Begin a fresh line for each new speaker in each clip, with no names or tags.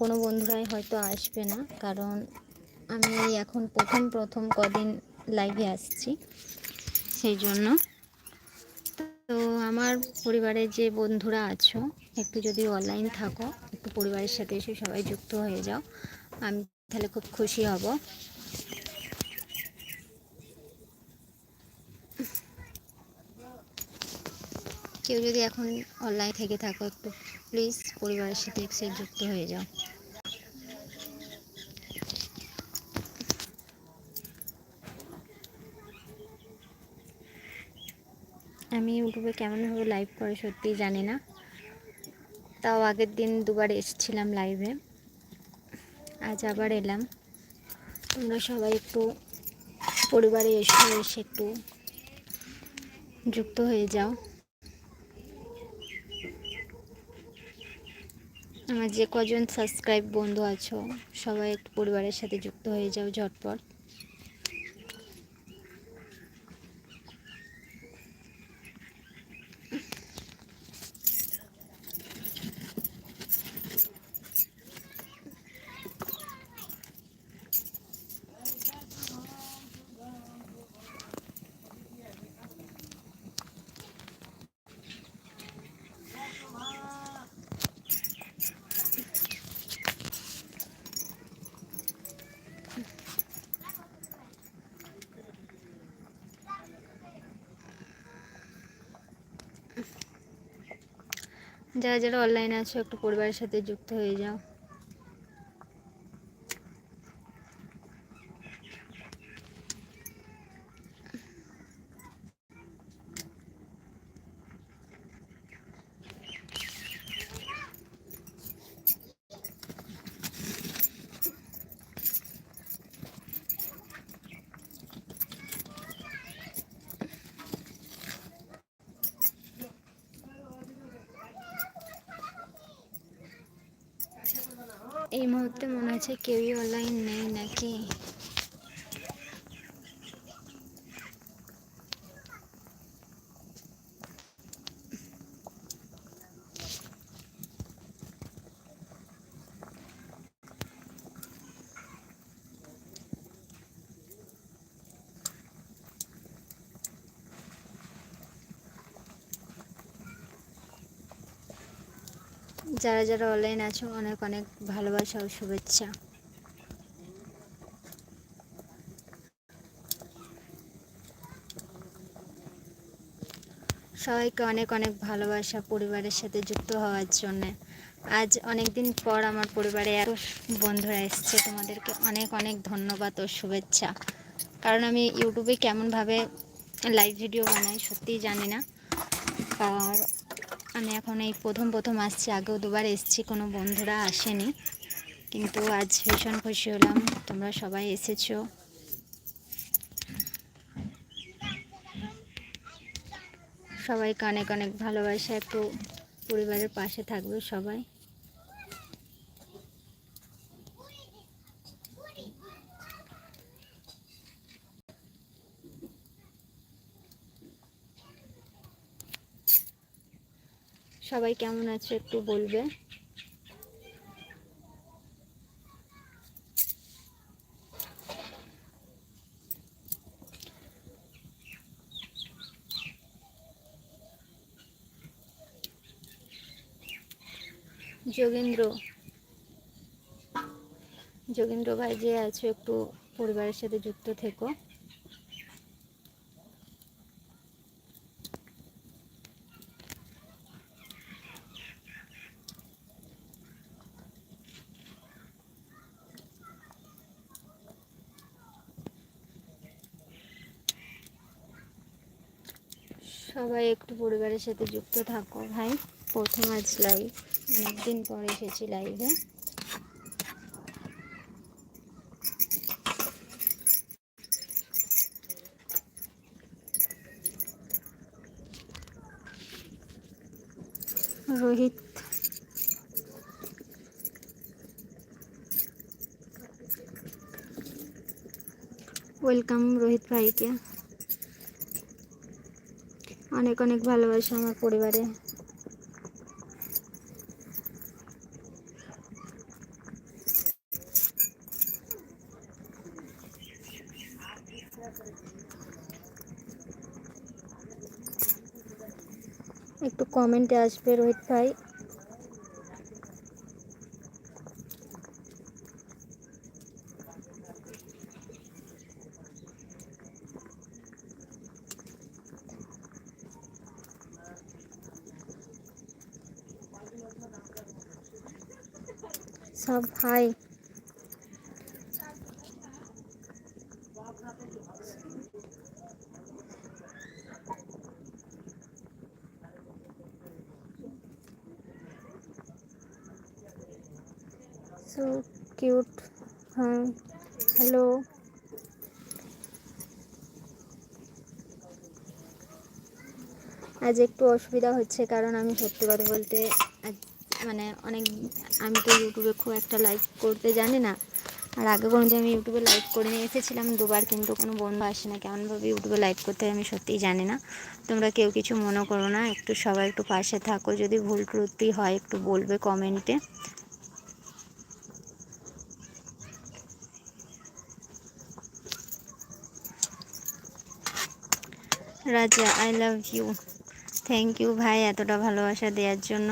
কোনো বন্ধুরাই হয়তো আসবে না, কারণ আমি এখন প্রথম প্রথম কদিন লাইভে আসছি, সেই জন্য। তো আমার পরিবারের যে বন্ধুরা আছো, একটু যদি অনলাইন থাকো, একটু পরিবারের সাথে এসে সবাই যুক্ত হয়ে যাও, আমি তাহলে খুব খুশি হব। কেউ যদি এখন অনলাইন থেকে থাকো, একটু প্লিজ পরিবারের সাথে এসে যুক্ত হয়ে যাও। আমি ইউটিউবে কেমনভাবে লাইভ করে সত্যিই জানি না। তাও আগের দিন দুবার এসেছিলাম লাইভে আজ আবার এলাম। তোমরা সবাই একটু পরিবারে এসে এসে একটু যুক্ত হয়ে যাও। আমার যে কজন সাবস্ক্রাইব বন্ধু আছো, সবাই একটু পরিবারের সাথে যুক্ত হয়ে যাও ঝটপট। যারা যারা অনলাইনে আছো একটু পরিবারের সাথে যুক্ত হয়ে যাও। এই মুহূর্তে মনে হচ্ছে কেউই অনলাইন নেই নাকি? যারা যারা অনলাইন আছো, অনেক অনেক ভালোবাসা ও শুভেচ্ছা। সবাইকে অনেক অনেক ভালোবাসা পরিবারের সাথে যুক্ত হওয়ার জন্য। আজ অনেক দিন পর আমার পরিবারে এত বন্ধুরা এসছে, তোমাদেরকে অনেক অনেক ধন্যবাদ ও শুভেচ্ছা। কারণ আমি ইউটিউবে কেমনভাবে লাইভ ভিডিও বানাই সত্যিই জানি না। আর আমি এখন এই প্রথম প্রথম আসছি। আগেও দুবার এসছি, কোনো বন্ধুরা আসেনি। কিন্তু আজ ভীষণ খুশি হলাম। তোমরা সবাই এসেছ। সবাইকে অনেক অনেক ভালোবাসা। একটু পরিবারের পাশে থাকবে সবাই। সবাই কেমন আছে একটু বলবে? যোগেন্দ্র। যোগেন্দ্র ভাই যে আছো একটু পরিবারের সাথে যুক্ত থেকো। সবাই একটু পরিবারের সাথে যুক্ত থাকো, ভাই। প্রথম আজ লাইভ অনেকদিন পর এসেছি লাইভে রোহিত। ওয়েলকাম রোহিত ভাইকে। অনেক অনেক ভালোবাসা আমার পরিবারে। একটু কমেন্টে আসবে রোহিত ভাই। হাই সো কিউট হ্যাঁ হ্যালো আজ একটু অসুবিধা হচ্ছে কারণ আমি সত্যি কথা বলতে মানে অনেক, আমি তো ইউটিউবে খুব একটা লাইভ করতে জানি না। আর আগে কোনো আমি ইউটিউবে লাইভ করে নিয়ে এসেছিলাম, দুবার কিন্তু কোনো বন্ধু আসে না। কেমনভাবে ইউটিউবে লাইভ করতে আমি সত্যিই জানি না। তোমরা কেউ কিছু মনে করো না, একটু সবাই একটু পাশে থাকো। যদি ভুল ত্রুটি হয়, একটু বলবে কমেন্টে Raja I love you thank you ভাই, এতটা ভালোবাসা দেওয়ার জন্য।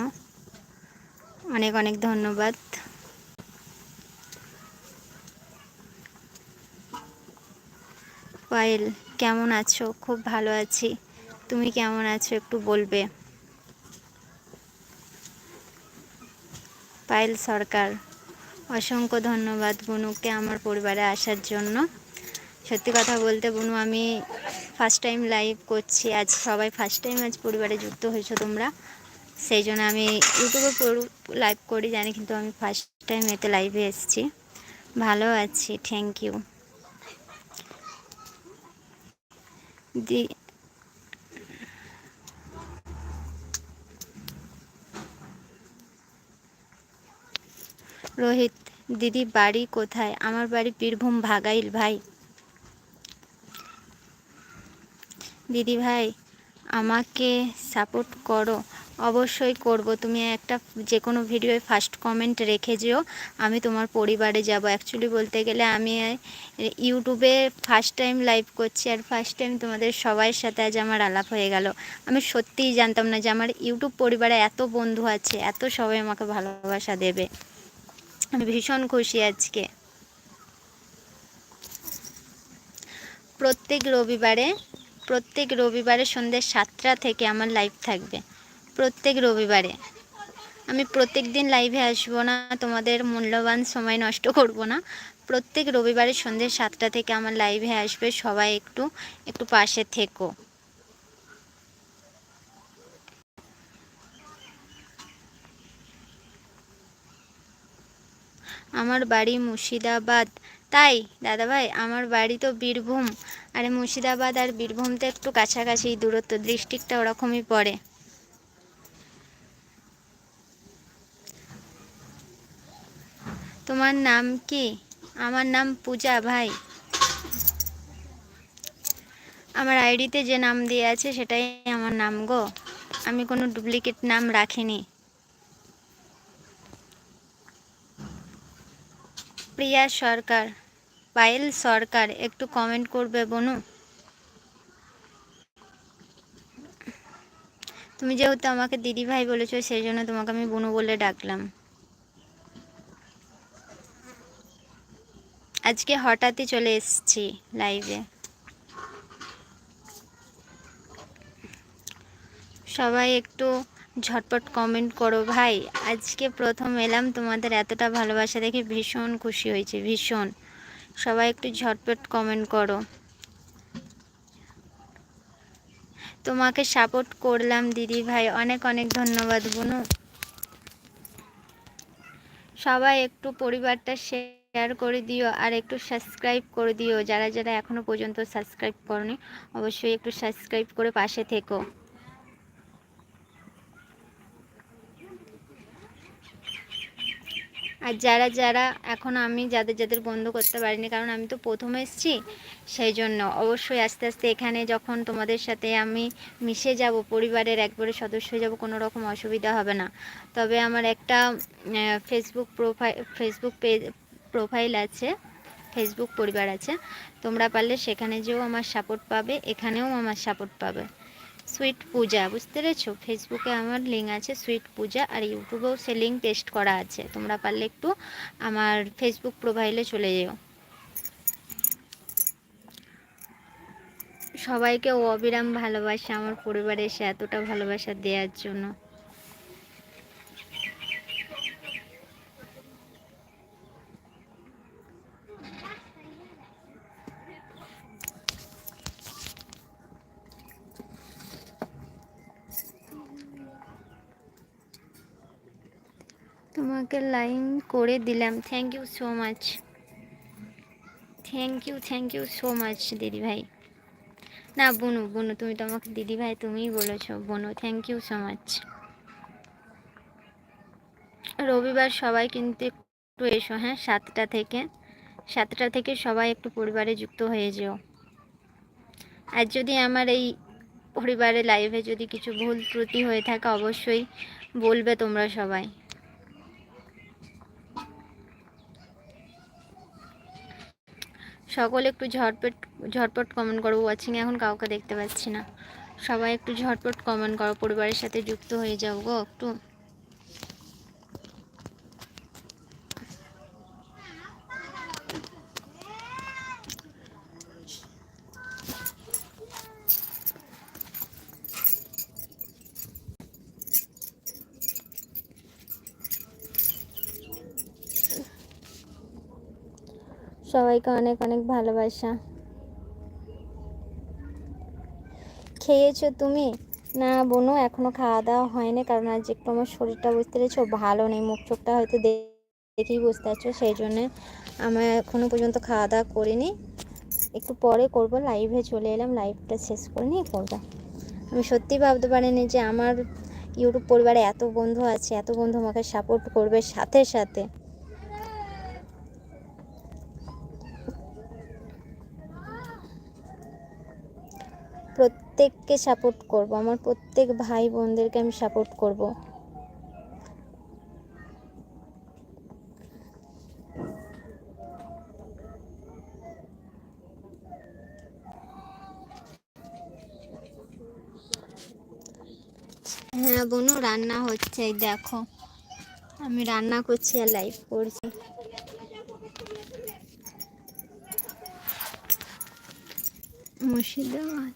অনেক অনেক ধন্যবাদ। পায়েল কেমন আছো? খুব ভালো আছি। তুমি কেমন আছো একটু বলবে? পায়েল সরকার, অসংখ্য ধন্যবাদ বনুকে আমার পরিবারে আসার জন্য। সত্যি কথা বলতে বনু, আমি ফার্স্ট টাইম লাইভ করছি। আজ সবাই ফার্স্ট টাইম আজ পরিবারে যুক্ত হয়েছো তোমরা। সেই জন্য আমি ইউটিউবে লাইভ করি, জানি কিন্তু আমি ফার্স্ট টাইম এতে লাইভে এসেছি। ভালো আছি থ্যাংক ইউ দি রোহিত, দিদি বাড়ি কোথায়? আমার বাড়ি বীরভূম ভাগাইল ভাই। দিদি ভাই আমাকে সাপোর্ট করো। অবশ্যই করব। তুমি একটা যে কোনো ভিডিওয় ফার্স্ট কমেন্ট রেখে যেও। আমি তোমার পরিবারে যাব। অ্যাকচুয়ালি বলতে গেলে আমি ইউটিউবে ফার্স্ট টাইম লাইভ করছি আর ফার্স্ট টাইম তোমাদের সবার সাথে আজ আমার আলাপ হয়ে গেল। আমি সত্যিই জানতাম না যে আমার ইউটিউব পরিবারে এত বন্ধু আছে, এত সবাই আমাকে ভালোবাসা দেবে। আমি ভীষণ খুশি আজকে। প্রত্যেক রবিবারে প্রত্যেক রবিবারে সন্ধ্যে সাতটা থেকে আমার লাইভ থাকবে। প্রত্যেক রবিবারে। আমি প্রত্যেক দিন লাইভে আসব না, তোমাদের মূল্যবান সময় নষ্ট করব না। প্রত্যেক রবিবারে সন্ধ্যে সাতটা থেকে আমার লাইভে আসবে, সবাই একটু একটু পাশে থেকো। আমার বাড়ি মুর্শিদাবাদ। তাই, দাদাভাই, আমার বাড়ি তো বীরভূম। আরে মুর্শিদাবাদ আর বীরভূম তো একটু কাছাকাছি, দূরত্ব ডিস্ট্রিক্টটা ওরকমই পড়ে। তোমার নাম কি? আমার নাম পূজা ভাই। আমার আইডিতে যে নাম দিয়ে আছে, সেটাই আমার নাম গো। আমি কোনো ডুপ্লিকেট নাম রাখিনি। প্রিয়া সরকার। পায়েল সরকার, একটু কমেন্ট করবে বনু? তুমি যেহেতু আমাকে দিদি ভাই বলেছ, সেই জন্য তোমাকে আমি বনু বলে ডাকলাম। আজকে হঠাৎই চলে এসেছি লাইভে সবাই একটু ঝটপট কমেন্ট করো ভাই। আজকে প্রথম এলাম তোমাদের এতটা ভালোবাসা দেখে ভীষণ খুশি হয়েছে, ভীষণ। সবাই একটু ঝটপট কমেন্ট করো। তোমাকে সাপোর্ট করলাম, দিদি ভাই। অনেক অনেক ধন্যবাদ, বুনু। সবাই একটু পরিবারটা শেয়ার করে দিও আর একটু সাবস্ক্রাইব করে দিও। যারা যারা এখনও পর্যন্ত সাবস্ক্রাইব করনি, অবশ্যই একটু সাবস্ক্রাইব করে পাশে থেকো। আর যারা যারা এখন আমি যাদের যাদের বন্ধ করতে পারিনি, কারণ আমি তো প্রথম এসেছি সেই জন্য অবশ্যই আস্তে আস্তে এখানে যখন তোমাদের সাথে আমি মিশে যাব, পরিবারের একবারে সদস্য হয়ে যাব, কোনো রকম অসুবিধা হবে না। তবে আমার একটা Facebook profile Facebook page profile আছে ফেসবুক পরিবার আছে, তোমরা পারলে সেখানে যেও, আমার সাপোর্ট পাবে, এখানেও আমার সাপোর্ট পাবে। সুইট পূজা, বুঝতে পেরেছ? ফেসবুকে আমার লিঙ্ক আছে, সুইট পূজা, আর ইউটিউবেও সে লিঙ্ক পেস্ট করা আছে। তোমরা পারলে একটু আমার ফেসবুক প্রোফাইলে চলে যেও। সবাইকে অবিরাম ভালোবাসা, আমার পরিবারে এসে এতটা ভালোবাসা দেওয়ার জন্য। তোমাকে লাইন করে দিলাম। Thank you so much thank you thank you so much দিদি ভাই। না, বনু বনু, তুমি তো আমাকে দিদি ভাই, তুমিই বলেছ, বনু থ্যাংক ইউ সো মাচ রবিবার সবাই কিন্তু একটু এসো হ্যাঁ সাতটা থেকে। সাতটা থেকে সবাই একটু পরিবারে যুক্ত হয়ে যেও। আর যদি আমার এই পরিবারে লাইভে যদি কিছু ভুল ত্রুটি হয়ে থাকে, অবশ্যই বলবে তোমরা সবাই। সকলে একটু ঝটপট ঝটপট কমেন্ট করো ওয়াচিং এখন কাউকে দেখতে পাচ্ছি না। সবাই একটু ঝটপট কমেন্ট করো, পরিবারের সাথে যুক্ত হয়ে যাও গো, একটু। সবাইকে অনেক অনেক ভালোবাসা। খেয়েছো তুমি? না বোনো, এখনও খাওয়া দাওয়া হয়নি কারণ আজ একটু আমার শরীরটা বুঝতে পেরেছ, ভালো নেই, মুখ চোখটা হয়তো দেখেই বুঝতে পারছ, সেই জন্যে আমি এখনও পর্যন্ত খাওয়া দাওয়া করিনি। একটু পরে করব লাইভে চলে এলাম লাইভটা শেষ করে নিয়ে করব। আমি সত্যি ভাবতে পারিনি যে আমার ইউটিউব পরিবারে এত বন্ধু আছে, এত বন্ধু আমাকে সাপোর্ট করবে সাথে সাথে। প্রত্যেককে সাপোর্ট করব। আমার প্রত্যেক ভাই বোনদেরকে আমি সাপোর্ট করব। হ্যাঁ বোনু, রান্না হচ্ছে দেখো। আমি রান্না করছি আর লাইভ করছি। মুর্শিদাবাদ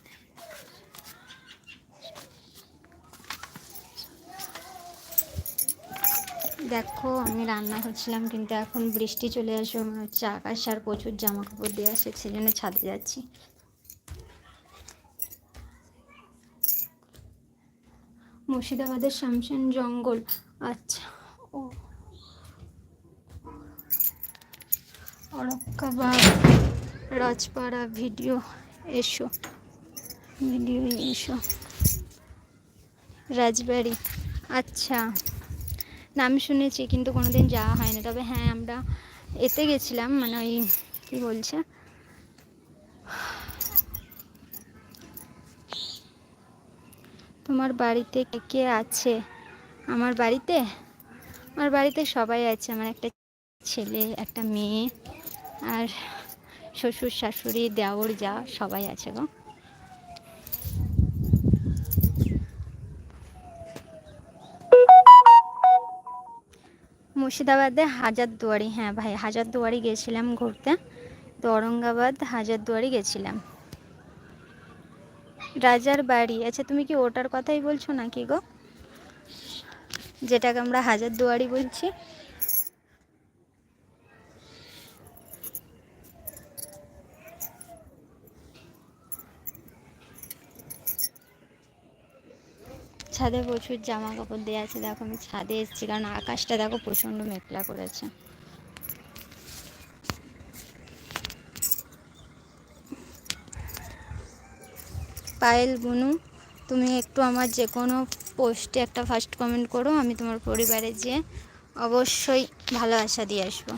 দেখো, আমি রান্না করছিলাম, কিন্তু এখন বৃষ্টি চলে আসবে মনে হচ্ছে আকাশ আর প্রচুর জামা কাপড় দিয়ে আসে, সেই জন্য ছাদে যাচ্ছি। মুর্শিদাবাদের শামশান জঙ্গল আচ্ছা ও। অরক্কাবাদ, রাজপাড়া, ভিডিও, এসো ভিডিও, এসো। রাজবাড়ি আচ্ছা। নাম শুনেছি, কিন্তু কোনোদিন যাওয়া হয়নি। তবে হ্যাঁ আমরা এতে গেছিলাম মানে ওই কী বলছে? তোমার বাড়িতে কে কে আছে? আমার বাড়িতে? আমার বাড়িতে সবাই আছে। আমার একটা ছেলে, একটা মেয়ে, আর শ্বশুর শাশুড়ি দেওর যা সবাই আছে গো। মুর্শিদাবাদে হাজারদুয়ারি হ্যাঁ ভাই, হাজারদুয়ারি গেছিলাম ঘুরতে। তো ঔরঙ্গাবাদ, হাজারদুয়ারি গেছিলাম। রাজার বাড়ি আচ্ছা তুমি কি ওটার কথাই বলছো নাকি গো? যেটাকে আমরা হাজারদুয়ারি বলছি। ছাদে প্রচুর জামা কাপড় দেওয়া আছে। দেখো আমি ছাদে এসেছি, কারণ আকাশটা দেখো প্রচণ্ড মেঘলা করেছে। পায়েল, বুনু, তুমি একটু আমার যে কোনো পোস্টে একটা ফার্স্ট কমেন্ট করো, আমি তোমার পরিবারে যেয়ে অবশ্যই ভালোবাসা দিয়ে আসব।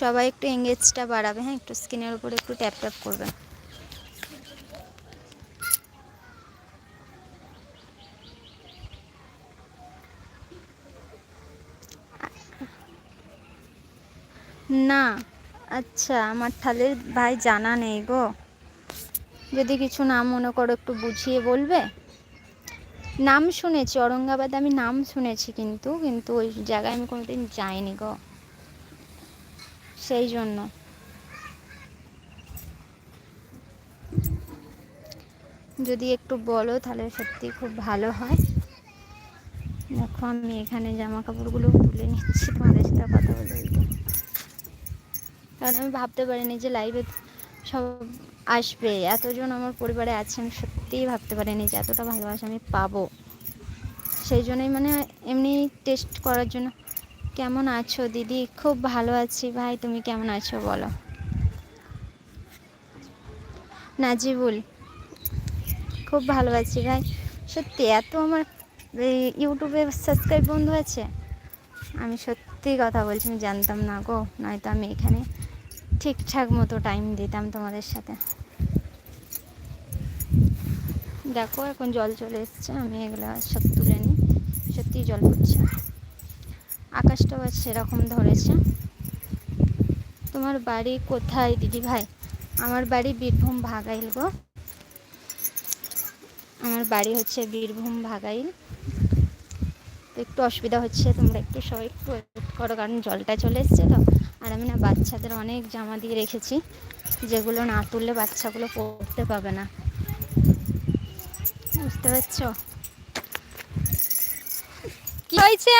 সবাই একটু এঙ্গেজটা বাড়াবে হ্যাঁ? একটু স্ক্রিনের উপরে একটু ট্যাপ ট্যাপ করবে। না। আচ্ছা আমার তাহলে ভাই জানা নেই গো। যদি কিছু না মনে করো একটু বুঝিয়ে বলবে। নাম শুনেছি, ঔরঙ্গাবাদ আমি নাম শুনেছি কিন্তু কিন্তু ওই জায়গায় আমি কোনোদিন যাইনি গো। সেই জন্য। যদি একটু বলো তাহলে সত্যি খুব ভালো হয়। দেখো, আমি এখানে জামা কাপড়গুলো তুলে নিচ্ছি, তোমাদের সাথে কথা বলে বলতে। কারণ আমি ভাবতে পারিনি যে লাইভে সব আসবে। এতজন আমার পরিবারে আছে আমি সত্যিই ভাবতে পারিনি যে এতটা ভালোবাসা আমি পাবো। সেই জন্যই মানে এমনি টেস্ট করার জন্য, কেমন আছো দিদি? খুব ভালো আছি ভাই, তুমি কেমন আছো বলো? নাজিবুল, খুব ভালো আছি ভাই। সত্যি, এত আমার ইউটিউবে সাবস্ক্রাইব বন্ধু আছে আমি সত্যি কথা বলছি, আমি জানতাম না গো, নয়তো আমি এখানে ঠিকঠাক মতো টাইম দিতাম তোমাদের সাথে। দেখো, এখন জল চলে এসছে, আমি এগুলো সব তুলে নিই। সত্যি জল পড়ছে। আকাশটাও সেরকম ধরেছে। তোমার বাড়ি কোথায়, দিদি ভাই? আমার বাড়ি বীরভূম ভাগাইল গো। আমার বাড়ি হচ্ছে বীরভূম ভাগাইল। একটু অসুবিধা হচ্ছে, তোমরা একটু সবাই একটু করো, কারণ জলটা চলে এসছে তো। আর আমি না বাচ্চাদের অনেক জামা দিয়ে রেখেছি, যেগুলো না তুললে বাচ্চাগুলো পড়তে পাবে না। বুঝতে পারছ? কি হয়েছে?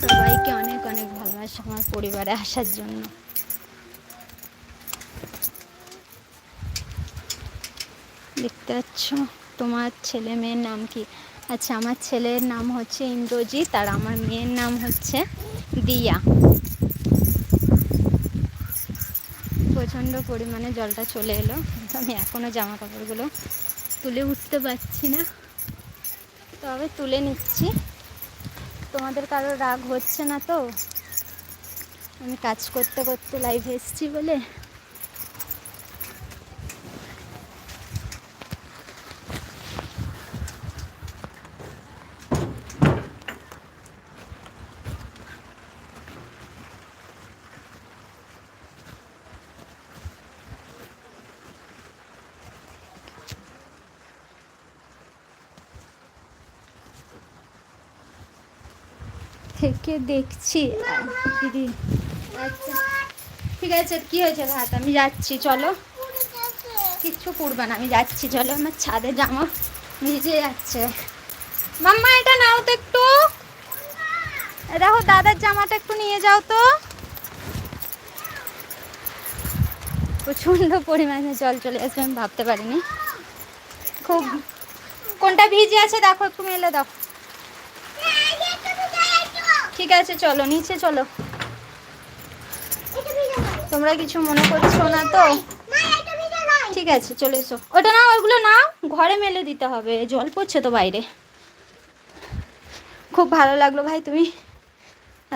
সবাইকে অনেক অনেক ভালোবাসা আমার পরিবারে আসার জন্য। দেখতে পাচ্ছ? তোমার ছেলে মেয়ের নাম কি? আচ্ছা আমার ছেলের নাম হচ্ছে ইন্দ্রজিৎ আর আমার মেয়ের নাম হচ্ছে দিয়া। প্রচণ্ড পরিমাণে জলটা চলে এলো। কিন্তু আমি এখনও জামা কাপড়গুলো তুলে উঠতে পারছি না। তবে তুলে নিচ্ছি। তোমাদের কারও রাগ হচ্ছে না তো? আমি কাজ করতে করতে লাইভ এসেছি বলে। থেকে দেখছি। দিদি আচ্ছা। ঠিক আছে, কি হয়েছে ভাত? আমি যাচ্ছি, চলো। কিচ্ছু করবে না, আমি যাচ্ছি, চলো। আমার ছাদে জামা ভিজে যাচ্ছে। মাম্মা, এটা নাও তো একটু। দেখো, দাদার জামাটা একটু নিয়ে যাও তো। প্রচণ্ড পরিমাণে জল চলে আসবে, আমি ভাবতে পারিনি। খুব কোনটা ভিজে আছে, দেখো, একটু মেলে দেখো ঠিক আছে, চলো, নিচে চলো। তোমরা কিছু মনে করছ না তো? ঠিক আছে, চলে এসো। ওটা না ওগুলো না ঘরে মেলে দিতে হবে, জল পড়ছে তো বাইরে। খুব ভালো লাগল ভাই তুমি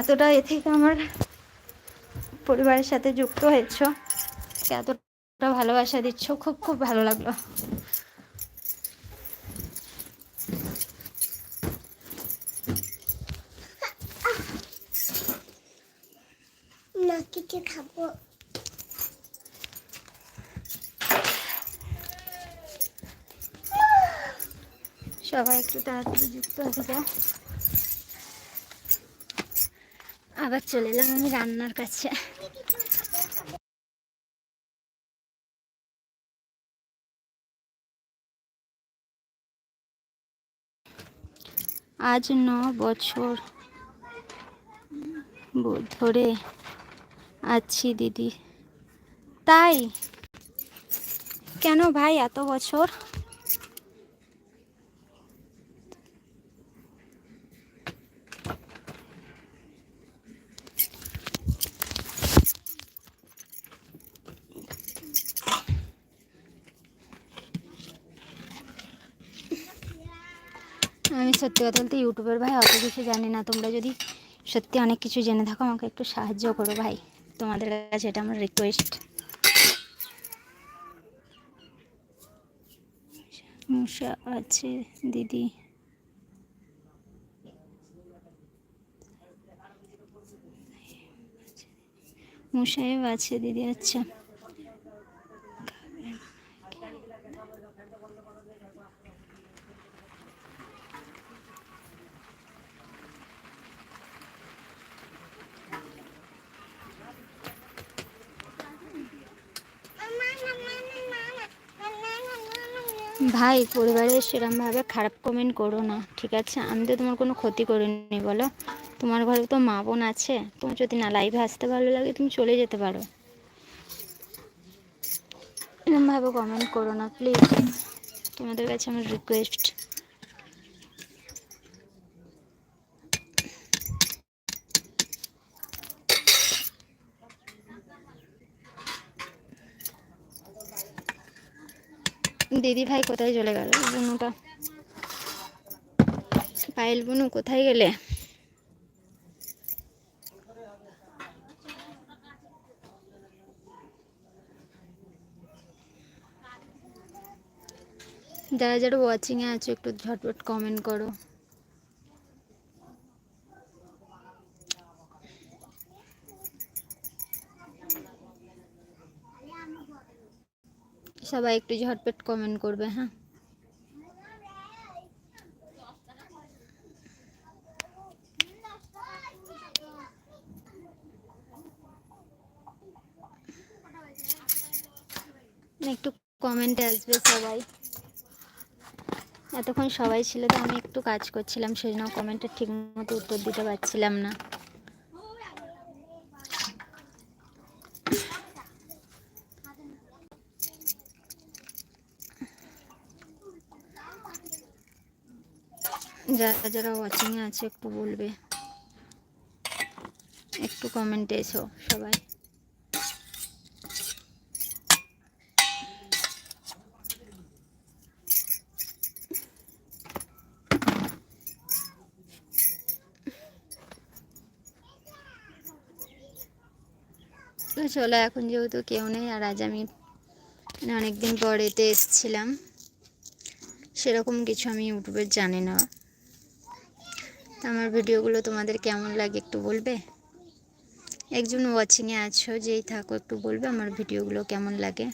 এতটা এ থেকে আমার পরিবারের সাথে যুক্ত হয়েছ। এতটা ভালোবাসা দিচ্ছ, খুব খুব ভালো লাগল।
খাব।
সবাই একটু তাড়াতাড়ি যুক্ত আবার চলে এলাম আমি রান্নার কাছে। আজ ন বছর ধরে আছি, দিদি। তাই? কেন ভাই এত বছর? আমি সত্যি কথা বলতে ইউটিউবের ভাই অত কিছু জানি না। তোমরা যদি সত্যি অনেক কিছু জেনে থাকো, আমাকে একটু সাহায্য করো ভাই। তোমাদের কাছে এটা আমার রিকোয়েস্ট আছে দিদি। মুসাহেব আছে দিদি আচ্ছা। ভাই, পরিবারের সেরমভাবে খারাপ কমেন্ট করো না, ঠিক আছে? আমি তো তোমার কোনো ক্ষতি করিনি, বলো। তোমার ঘরে তো মা বোন আছে, তুমি যদি না লাইভে আসতে ভালো লাগে, তুমি চলে যেতে পারো। এরমভাবে কমেন্ট করো না প্লিজ তোমাদের কাছে আমার রিকোয়েস্ট দিদি ভাই কোথায় চলে গেল? বুনুটা। পায়েল বুনু কোথায় গেলে? যারা যারা ওয়াচিংয়ে আছো, একটু ঝটপট কমেন্ট করো। সবাই একটু ঝটপট কমেন্ট করবে হ্যাঁ? একটু কমেন্টে আসবে সবাই। এতক্ষণ সবাই ছিল তো আমি একটু কাজ করছিলাম সেই জন্য কমেন্টে ঠিক মতো উত্তর দিতে পারছিলাম না। যারা যারা ওয়াচিংয়ে আছে, একটু বলবে। একটু কমেন্টে এসো সবাই। চলো, এখন যেহেতু কেউ নেই, আর আজ আমি মানে অনেকদিন পর এতে এসছিলাম, সেরকম কিছু আমি ইউটিউবে জানি না। আমার ভিডিওগুলো তোমাদের কেমন লাগে একটু বলবে? একজন ওয়াচিংয়ে আছো, যেই থাকো একটু বলবে আমার ভিডিওগুলো কেমন লাগে?